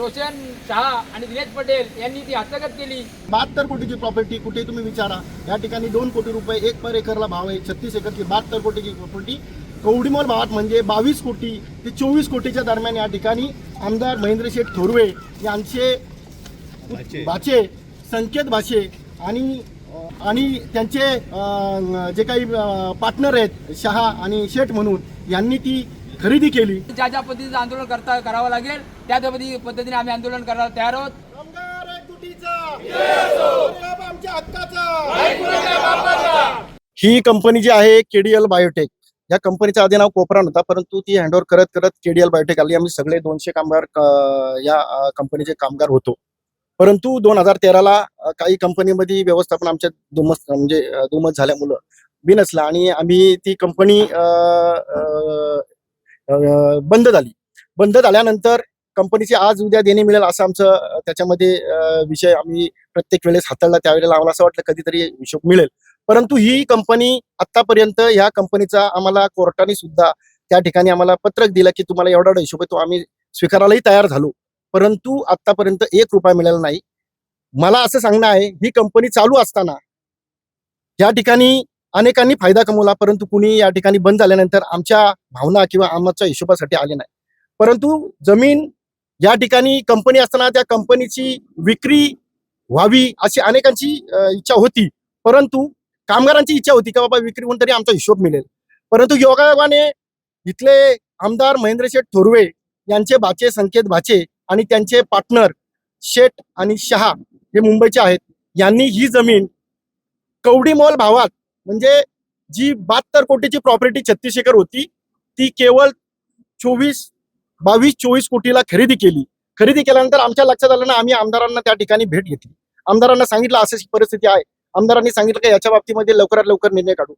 रोशन शहा आणि दिनेश पटेल यांनी ती हस्तगत केली. बहात्तर कोटीची प्रॉपर्टी कुठे तुम्ही विचारा. या ठिकाणी दोन कोटी रुपये एक पर एकरला भाव आहे. छत्तीस एकरची बहात्तर कोटीची प्रॉपर्टी कवडीमोल भावात म्हणजे बावीस कोटी ते चोवीस कोटीच्या दरम्यान या ठिकाणी आमदार महेंद्र शेठ थोरवे यांचे भाचे. संकेत भाषे आणि आणि त्यांचे जे काही पार्टनर आहेत शहा आणि शेठ म्हणून यांनी ती खरेदी केली. ज्या ज्या पद्धतीचं आंदोलन करता करावं लागेल त्या पद्धतीने आम्ही आंदोलन करायला तयार आहोत. ही कंपनी जी आहे केडीएल बायोटेक. या कंपनीचं आधी नाव कोपरा होता परंतु ती हँडओव्हर करत करत केडीएल बायोटेक आली. आम्ही सगळे दोनशे कामगार या कंपनीचे कामगार होतो. परंतु दोन हजार तेराला काही कंपनीमध्ये व्यवस्थापन आमच्या दुमस म्हणजे दुमत झाल्यामुळं बिनसला आणि आम्ही ती कंपनी बंद झाली. बंद झाल्यानंतर कंपनीची आज उद्या देणे मिळेल असं आमचं त्याच्यामध्ये विषय आम्ही प्रत्येक वेळेस हाताळला त्यावेळेला आम्हाला असं वाटलं कधीतरी हिशोब मिळेल. परंतु ही कंपनी आतापर्यंत ह्या कंपनीचा आम्हाला कोर्टाने सुद्धा त्या ठिकाणी आम्हाला पत्रक दिलं की तुम्हाला एवढा एवढा हिशोब आहे तो आम्ही स्वीकारायलाही तयार झालो. परंतु आतापर्यंत एक रुपया मिळाला नाही. मला असं सांगणं आहे ही कंपनी चालू असताना या ठिकाणी अनेकांनी फायदा कमवला परंतु कुणी या ठिकाणी बंद झाल्यानंतर आमच्या भावना किंवा आमच्या हिशोबासाठी आले नाही. परंतु जमीन या ठिकाणी कंपनी असताना त्या कंपनीची विक्री व्हावी अशी अनेकांची इच्छा होती. परंतु कामगारांची इच्छा होती की बाबा विक्री होऊन तरी आमचा हिशोब मिळेल. परंतु योगायोगाने इथले आमदार महेंद्र शेठ थोरवे यांचे भाचे संकेत भाचे आणि त्यांचे पार्टनर शेठ आणि शहा हे मुंबईचे आहेत. यांनी ही जमीन कवडीमोल भावात म्हणजे जी बहात्तर कोटीची प्रॉपर्टी छत्तीस एकर होती ती केवळ चोवीस बावीस चोवीस कोटीला खरेदी केली. खरेदी केल्यानंतर आमच्या लक्षात आलं ना आम्ही आमदारांना त्या ठिकाणी भेट घेतली. आमदारांना सांगितलं अशी परिस्थिती आहे. आमदारांनी सांगितलं की याच्या बाबतीमध्ये लवकरात लवकर निर्णय काढू.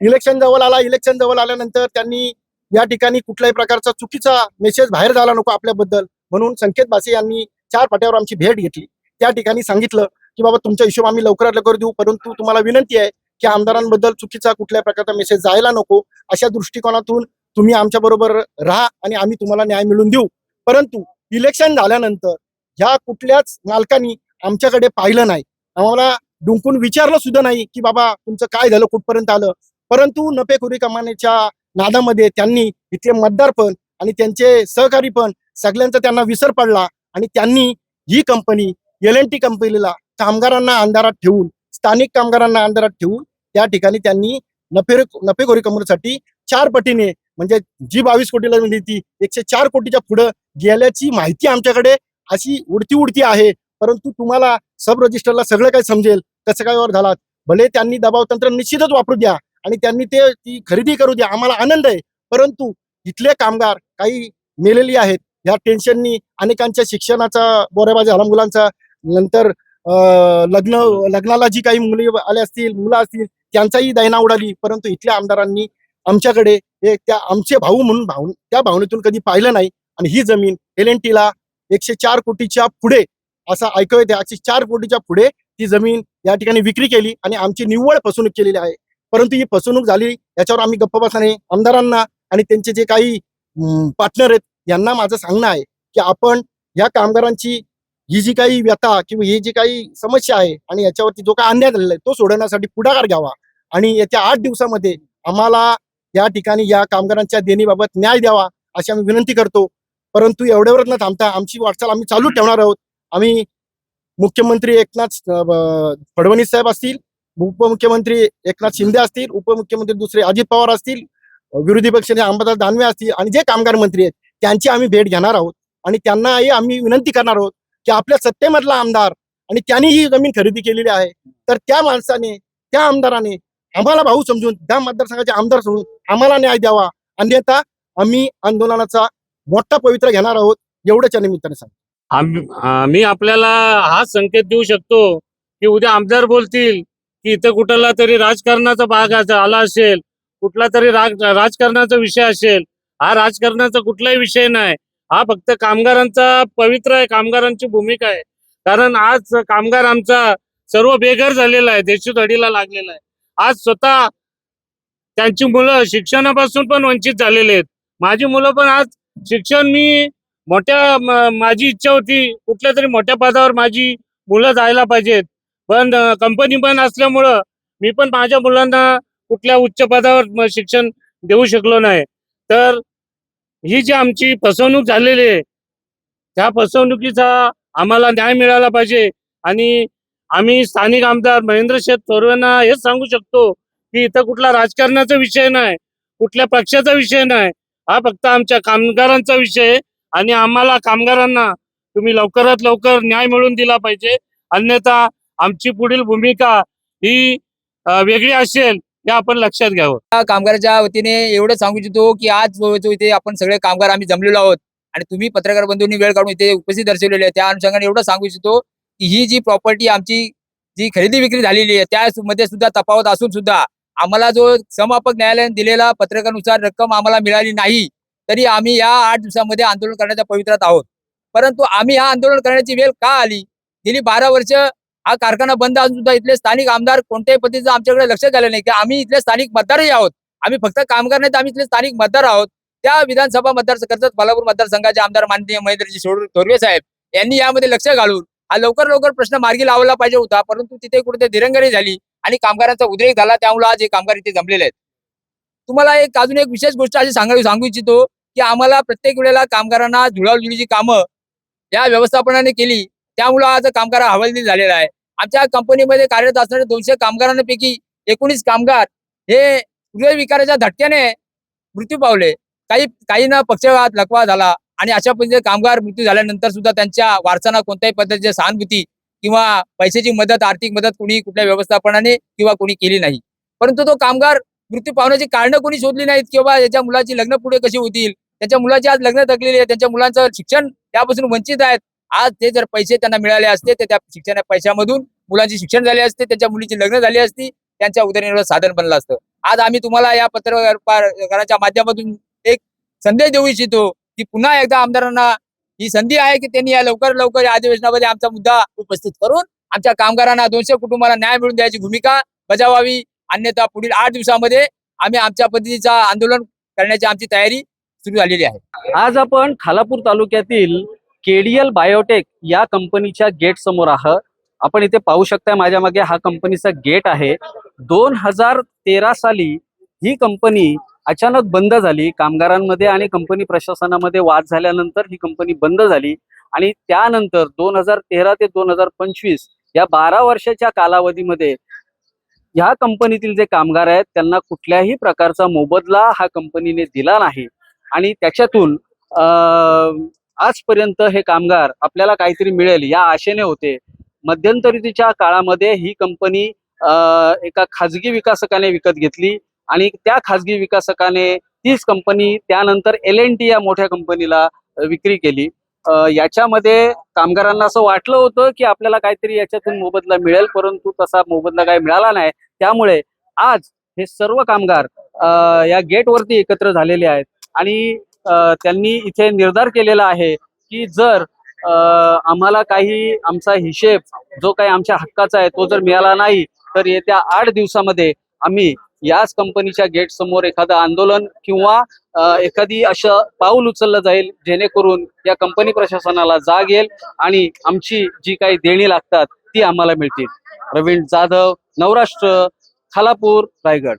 इलेक्शन जवळ आला इलेक्शन जवळ आल्यानंतर त्यांनी या ठिकाणी कुठल्याही प्रकारचा चुकीचा मेसेज बाहेर झाला नको आपल्याबद्दल. म्हणून संकेत बासे यांनी चार पाट्यावर आमची भेट घेतली. त्या ठिकाणी सांगितलं की बाबा तुमचा हिशोब आम्ही लवकरात लवकर देऊ परंतु तुम्हाला विनंती आहे की आमदारांबद्दल चुकीचा कुठल्या प्रकारचा मेसेज जायला नको. अशा दृष्टिकोनातून तुम्ही आमच्या बरोबर राहा आणि आम्ही तुम्हाला न्याय मिळवून देऊ. परंतु इलेक्शन झाल्यानंतर ह्या कुठल्याच मालकांनी आमच्याकडे पाहिलं नाही. आम्हाला डुंकून विचारलं सुद्धा नाही की बाबा तुमचं काय झालं कुठपर्यंत आलं? परंतु नफेखोरी कमानेच्या नादामध्ये त्यांनी इथले मतदार पण आणि त्यांचे सहकारी पण सगळ्यांचा त्यांना विसर पडला आणि त्यांनी ही कंपनी एल एन टी कंपनीला कामगारांना अंधारात ठेवून स्थानिक कामगारांना अंधारात ठेवून त्या ठिकाणी त्यांनी नफे नफेखोरी कमवण्यासाठी चार पटीने म्हणजे जी बावीस कोटीला म्हणजे ती एकशे चार कोटीच्या पुढं गेल्याची माहिती आमच्याकडे अशी उडती उडती आहे. परंतु तुम्हाला सब रजिस्टरला सगळं काही समजेल कसं काय वर झालात भले त्यांनी दबाव तंत्र निश्चितच वापरू द्या आणि त्यांनी ते ती खरेदी करू द्या आम्हाला आनंद आहे. परंतु इथले कामगार काही मेलेली आहेत. ह्या टेन्शननी अनेकांच्या शिक्षणाचा बोरेबाजी झाला मुलांचा. नंतर लग्न लग्नाला जी काही मुली आल्या असतील मुलं असतील त्यांचाही दैना उडाली. परंतु इथल्या आमदारांनी आमच्याकडे हे त्या आमचे भाऊ म्हणून भाव त्या भावनेतून कधी पाहिलं नाही. आणि ही जमीन एल एन टीला एकशे चार कोटीच्या पुढे असं ऐकू येते. एकशे चार कोटीच्या पुढे ती जमीन या ठिकाणी विक्री केली आणि आमची निव्वळ फसवणूक केलेली आहे. परंतु ही फसवणूक झाली याच्यावर आम्ही गप्प बसणे आमदारांना आणि त्यांचे जे काही पार्टनर आहेत यांना माझं सांगणं आहे की आपण या कामगारांची ही जी काही व्यथा किंवा ही जी काही समस्या आहे आणि याच्यावरती जो काही अन्याय झालेला आहे तो सोडवण्यासाठी पुढाकार घ्यावा. आणि येत्या आठ दिवसामध्ये आम्हाला या ठिकाणी या कामगारांच्या देणीबाबत न्याय द्यावा अशी आम्ही विनंती करतो. परंतु एवढ्यावरच न थांबता आमची वाटचाल आम्ही चालू ठेवणार आहोत. आम्ही मुख्यमंत्री एकनाथ फडणवीस साहेब असतील उपमुख्यमंत्री एकनाथ शिंदे असतील उपमुख्यमंत्री दुसरे अजित पवार असतील विरोधी पक्षाने अंबादास दानवे असतील आणि जे कामगार मंत्री आहेत त्यांची आम्ही भेट घेणार आहोत. आणि त्यांनाही आम्ही विनंती करणार आहोत की आपल्या सत्तेमधला आमदार आणि त्यांनी ही जमीन खरेदी केलेली आहे तर त्या माणसाने त्या आमदाराने आम्हाला भाऊ समजून त्या मतदारसंघाचे आमदार समजून आम्हाला न्याय द्यावा. अन्यथा आम्ही आंदोलनाचा मोठा पवित्र घेणार आहोत एवढ्याच्या निमित्ताने सांग आम्ही आपल्याला हा संकेत देऊ शकतो की उद्या आमदार बोलतील की इथं कुठला तरी राजकारणाचा भाग आला असेल कुठला तरी राज राजकारणाचा विषय असेल हा राजकारणाचा कुठलाही विषय नाही. हा फक्त कामगारांचा पवित्र आहे कामगारांची भूमिका आहे. कारण आज कामगार आमचा सर्व बेघर झालेला आहे देशोधडीला लागलेला आहे. आज स्वतः त्यांची मुलं शिक्षणापासून पण वंचित झालेले आहेत. माझी मुलं पण आज शिक्षण मी मोठ्या माझी इच्छा होती कुठल्या तरी मोठ्या पदावर माझी मुलं जायला पाहिजेत. पण कंपनी पण असल्यामुळं मी पण माझ्या मुलांना कुठल्या उच्च पदावर शिक्षण देऊ शकलो नाही. तर ही जी आमची फसवणूक झालेली आहे त्या फसवणुकीचा आम्हाला न्याय मिळाला पाहिजे. आणि आम्ही स्थानिक आमदार महेंद्र शेठ थोरवेंना हेच सांगू शकतो की इथं कुठला राजकारणाचा विषय नाही कुठल्या पक्षाचा विषय नाही. हा फक्त आमच्या कामगारांचा विषय आहे आणि आम्हाला कामगारांना तुम्ही लवकरात लवकर न्याय मिळवून दिला पाहिजे. अन्यथा आमची पुढील भूमिका ही वेगळी असेल हे आपण लक्षात घ्यावं. या कामगाराच्या वतीने एवढं सांगू इच्छितो की आज जो इथे आपण सगळे कामगार आम्ही जमलेलो आहोत आणि तुम्ही पत्रकार बंधूंनी वेळ काढून इथे उपस्थित दर्शवलेली आहे त्या अनुषंगाने एवढं सांगू इच्छितो की ही जी प्रॉपर्टी आमची जी खरेदी विक्री झालेली आहे त्यामध्ये सुद्धा तफावत असून सुद्धा आम्हाला जो समापक न्यायालयाने दिलेला पत्रकानुसार रक्कम आम्हाला मिळाली नाही तरी आम्ही या आठ दिवसामध्ये आंदोलन करण्याच्या पवित्रात आहोत. परंतु आम्ही हा आंदोलन करण्याची वेळ का आली? गेली बारा वर्ष हा कारखाना बंद असून सुद्धा इथले स्थानिक आमदार कोणत्याही पद्धतीचं आमच्याकडे लक्ष झालं नाही. की आम्ही इथले स्थानिक मतदारही आहोत. आम्ही फक्त कामगार नाही तर आम्ही इथले स्थानिक मतदार आहोत. त्या विधानसभा मतदार कर्जत बालापूर मतदारसंघाचे आमदार माननीय महेंद्रजी थोरवे साहेब यांनी यामध्ये लक्ष घालून हा लवकर लवकर प्रश्न मार्गी लावला पाहिजे होता. परंतु तिथे कुठे दिरंगाई झाली. आणि कामगारांचा उद्रेक झाला त्यामुळे आज हे कामगार इथे जमलेले आहेत. तुम्हाला एक अजून एक विशेष गोष्ट अशी सांगावी सांगू इच्छितो की आम्हाला प्रत्येक वेळेला कामगारांना जुळावजुळीची कामं या व्यवस्थापनाने केली त्यामुळं आज कामगार हवालदिल झालेला आहे. आमच्या कंपनीमध्ये कार्यरत असणारे दोनशे कामगारांपैकी एकोणीस कामगार हे हृदयविकाराच्या धटक्याने मृत्यू पावले. काही काहींना पक्षघात लकवा झाला आणि अशा पद्धतीचे कामगार मृत्यू झाल्यानंतर सुद्धा त्यांच्या वारसांना कोणत्याही पद्धतीची सहानुभूती किंवा पैशाची मदत आर्थिक मदत कुणी कुठल्या व्यवस्थापनाने किंवा कोणी केली नाही. परंतु तो कामगार मृत्यू पावण्याची कारणं कोणी शोधली नाहीत किंवा याच्या मुलाची लग्न पुढे कशी होतील त्याच्या मुलाची आज लग्न थकलेली आहे त्यांच्या मुलांचं शिक्षण त्यापासून वंचित आहेत आज ते जर पैसे त्यांना मिळाले असते तर त्या शिक्षण पैशामधून मुलांचे शिक्षण झाले असते त्यांच्या मुलीची लग्न झाली असती त्यांच्या उदरनिर्वाह साधन बनलं असतं. आज आम्ही तुम्हाला या पत्रकाराच्या माध्यमातून एक संदेश देऊ इच्छितो की पुन्हा एकदा आमदारांना ही संधी आहे की त्यांनी या लवकर लवकर या अधिवेशनामध्ये आमचा मुद्दा उपस्थित करून आमच्या कामगारांना दोनशे कुटुंबाला न्याय मिळवून द्यायची भूमिका बजावावी. अन्यथा पुढील आठ दिवसामध्ये आम्ही आमच्या पद्धतीचा आंदोलन करण्याची आमची तयारी सुरू झालेली आहे. आज आपण खालापूर तालुक्यातील केडीएल बायोटेक या कंपनीच्या गेट समोर आहात. आपण इथे पाहू शकता माझ्या मागे हा कंपनीचा गेट आहे. दोन हजार तेरा साली ही कंपनी अचानक बंद झाली. कामगारांमध्ये आणि कंपनी प्रशासनामध्ये वाद झाल्यानंतर ही कंपनी बंद झाली. आणि त्यानंतर दोन हजार तेरा ते दोन हजार पंचवीस या बारा वर्षाच्या कालावधीमध्ये ह्या कंपनीतील जे कामगार आहेत त्यांना कुठल्याही प्रकारचा मोबदला हा कंपनीने दिला नाही. आणि त्याच्यातून आजपर्यंत हे कामगार आपल्याला काहीतरी मिळेल या आशेने होते. मध्यंतरीच्या काळामध्ये ही कंपनी एका खाजगी विकासकाने विकत घेतली. आणि त्या खाजगी विकासकाने तीच कंपनी त्यानंतर एल एन टी या मोठ्या कंपनीला विक्री केली. याच्यामध्ये कामगारांना असं वाटलं होतं की आपल्याला काहीतरी याच्यातून मोबदला मिळेल परंतु तसा मोबदला काही मिळाला नाही. त्यामुळे आज हे सर्व कामगार या गेटवरती एकत्र झालेले आहेत. आणि त्यांनी इथे निर्धार केलेला आहे की जर आम्हाला काही आमचा हिशेब जो काही आमच्या हक्काचा आहे तो जर मिळाला नाही तर येत्या आठ दिवसामध्ये आम्ही याच कंपनीच्या गेट समोर एखादं आंदोलन किंवा एखादी असं पाऊल उचललं जाईल जेणेकरून या कंपनी प्रशासनाला जाग येईल आणि आमची जी काही देणी लागतात ती आम्हाला मिळतील. प्रवीण जाधव नवराष्ट्र खालापूर रायगड.